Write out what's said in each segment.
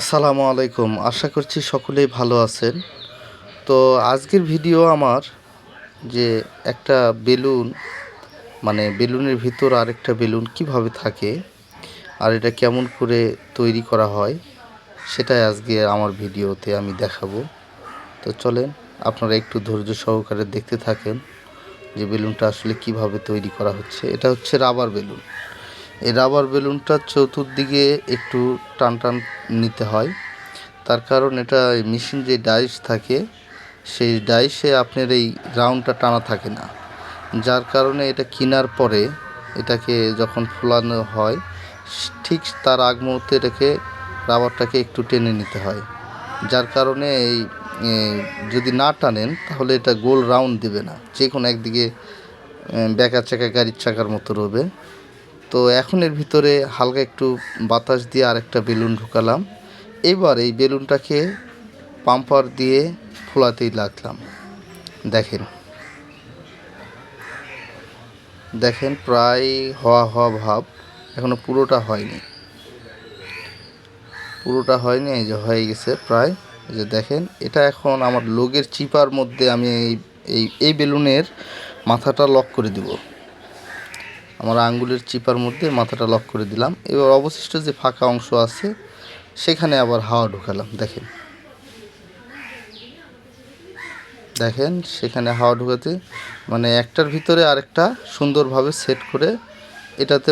আসসালামু আলাইকুম। আশা করছি সকলেই ভালো আছেন। তো আজকের ভিডিও আমার যে একটা বেলুন মানে বেলুনের ভিতর আরেকটা বেলুন কীভাবে থাকে আর এটা কেমন করে তৈরি করা হয়, সেটাই আজকে আমার ভিডিওতে আমি দেখাবো। তো চলেন, আপনারা একটু ধৈর্য সহকারে দেখতে থাকেন যে বেলুনটা আসলে কীভাবে তৈরি করা হচ্ছে। এটা হচ্ছে রাবার বেলুন। এই রাবার বেলুনটা চতুর্দিকে একটু টান টান নিতে হয়। তার কারণ এটা মেশিন যে ডাইস থাকে, সেই ডাইসে আপনার এই রাউন্ডটা টানা থাকে না। যার কারণে এটা কেনার পরে এটাকে যখন ফোলানো হয়, ঠিক তার আগ মুহূর্তে এটাকে রাবারটাকে একটু টেনে নিতে হয়। যার কারণে এই যদি না টানেন, তাহলে এটা গোল রাউন্ড দেবে না। যে কোনো একদিকে ব্যাকা চাকা গাড়ির চাকার মতো রবে। তো এখন এর ভিতরে হালকা একটু বাতাস দিয়ে আরেকটা বেলুন ঢুকালাম। এবার এই বেলুনটাকে পাম্পার দিয়ে ফোলাতেই লাগলাম। দেখেন। দেখেন, প্রায় হওয়া হওয়া ভাব। এখনও পুরোটা হয়নি। পুরোটা হয়নি, এই যে হয়ে গেছে প্রায়। যে দেখেন, এটা এখন আমার লোগের চিপার মধ্যে আমি এই এই বেলুনের মাথাটা লক করে দিব। আমার আঙ্গুলের চিপার মধ্যে মাথাটা লক করে দিলাম। এবার অবশিষ্ট যে ফাঁকা অংশ আছে, সেখানে আবার হাওয়া ঢুকালাম, দেখেন। দেখেন, সেখানে হাওয়া ঢুকাতে মানে একটার ভিতরে আরেকটা সুন্দরভাবে সেট করে, এটাতে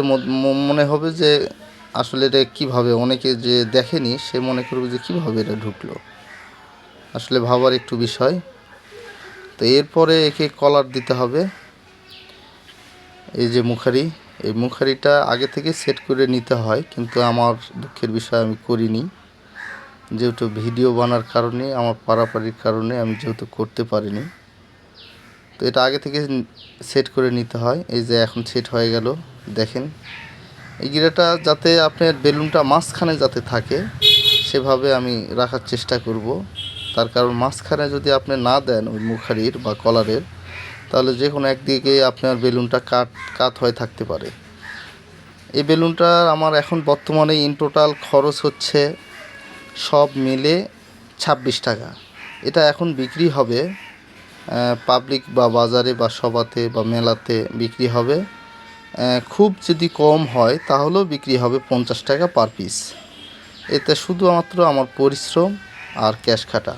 মনে হবে যে আসলে এটা কীভাবে, অনেকে যে দেখেনি, সে মনে করবে যে কীভাবে এটা ঢুকলো। আসলে ভাবার একটু বিষয়। তো এরপরে একে কলার দিতে হবে। এই যে মুখারি, এই মুখারিটা আগে থেকে সেট করে নিতে হয়, কিন্তু আমার দুঃখের বিষয় আমি করিনি। যেহেতু ভিডিও বানার কারণে, আমার পারাপারির কারণে আমি যেহেতু করতে পারিনি। তো এটা আগে থেকে সেট করে নিতে হয়। এই যে এখন সেট হয়ে গেল, দেখেন। এই গিরাটা যাতে আপনার বেলুনটা মাঝখানে যাতে থাকে, সেভাবে আমি রাখার চেষ্টা করব। তার কারণ মাঝখানে যদি আপনি না দেন ওই মুখারির বা কলারের তাহলে যে কোনো একদিকে আপনার বেলুনটা কাট কাত হয়ে থাকতে পারে। এই বেলুনটা আমার এখন বর্তমানে ইন টোটাল খরচ হচ্ছে সব মিলে ছাব্বিশ টাকা। এটা এখন বিক্রি হবে পাবলিক বা বাজারে বা সভাতে বা মেলাতে বিক্রি হবে। খুব যদি কম হয় তাহলেও বিক্রি হবে পঞ্চাশ টাকা পার পিস এতে শুধুমাত্র আমার পরিশ্রম আর ক্যাশ খাটা